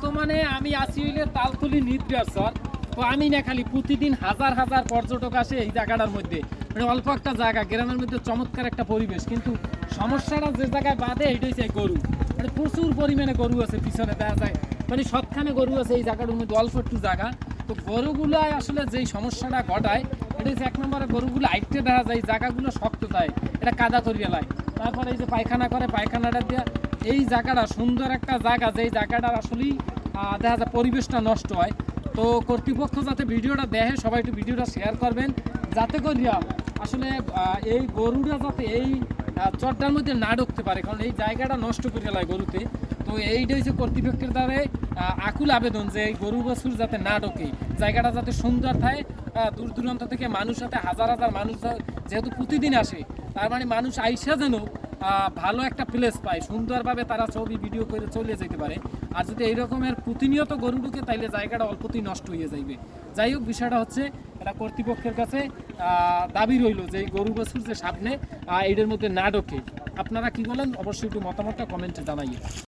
বর্তমানে আমি আসি হইলে তালতলি নিদ্রার স্যার। তো আমি না খালি প্রতিদিন হাজার হাজার পর্যটক আসে এই জায়গাটার মধ্যে। মানে অল্প একটা জায়গা, গ্রামের মধ্যে চমৎকার একটা পরিবেশ। কিন্তু সমস্যাটা যে জায়গায় বাদে এটাই চাই গরু। মানে প্রচুর পরিমাণে গরু আছে, পিছনে দেখা যায়। মানে সবখানে গরু আছে এই জায়গাটার মধ্যে, অল্প একটু জায়গা। তো গরুগুলাই আসলে যেই সমস্যাটা ঘটায় এটা হচ্ছে এক নম্বরে গরুগুলো আইটে দেখা যায় জায়গাগুলো শক্ত যায়। এটা কাদা করিয়ে লায় তারপরে এই যে পায়খানা করে, পায়খানাটা দিয়ে এই জায়গাটা সুন্দর একটা জায়গা যেই জায়গাটার আসলেই দেখা যায় পরিবেশটা নষ্ট হয়। তো কর্তৃপক্ষ যাতে ভিডিওটা দেখে সবাই একটু ভিডিওটা শেয়ার করবেন। যাতে করিয়া আসলে এই গরুরা যাতে এই আহ, মধ্যে না ঢুকতে পারে কারণ এই জায়গাটা নষ্ট করে লায় গরুতে। তো এইটা হচ্ছে কর্তৃপক্ষের দ্বারা আকুল আবেদন যে এই গরু বছর যাতে না ঢোকে। জায়গাটা যাতে সুন্দর থাকে দূর দূরান্ত থেকে মানুষ সাথে হাজার হাজার মানুষ যেহেতু প্রতিদিন আসে তার মানে মানুষ আইসা যেন ভালো একটা প্লেস পায়। সুন্দরভাবে তারা ছবি ভিডিও করে চলে যেতে পারে। আর যদি এই রকমের প্রতিনিয়ত গরু ঢুকে, তাইলে জায়গাটা অল্পতেই নষ্ট হয়ে যাইবে। যাই হোক, বিষয়টা হচ্ছে, এটা কর্তৃপক্ষের কাছে দাবি রইল যে এই গরু বছর যে সামনে এটার মধ্যে না ঢোকে। আপনারা কি বলেন? অবশ্যই একটু মতামতটা কমেন্টে জানাইয়ে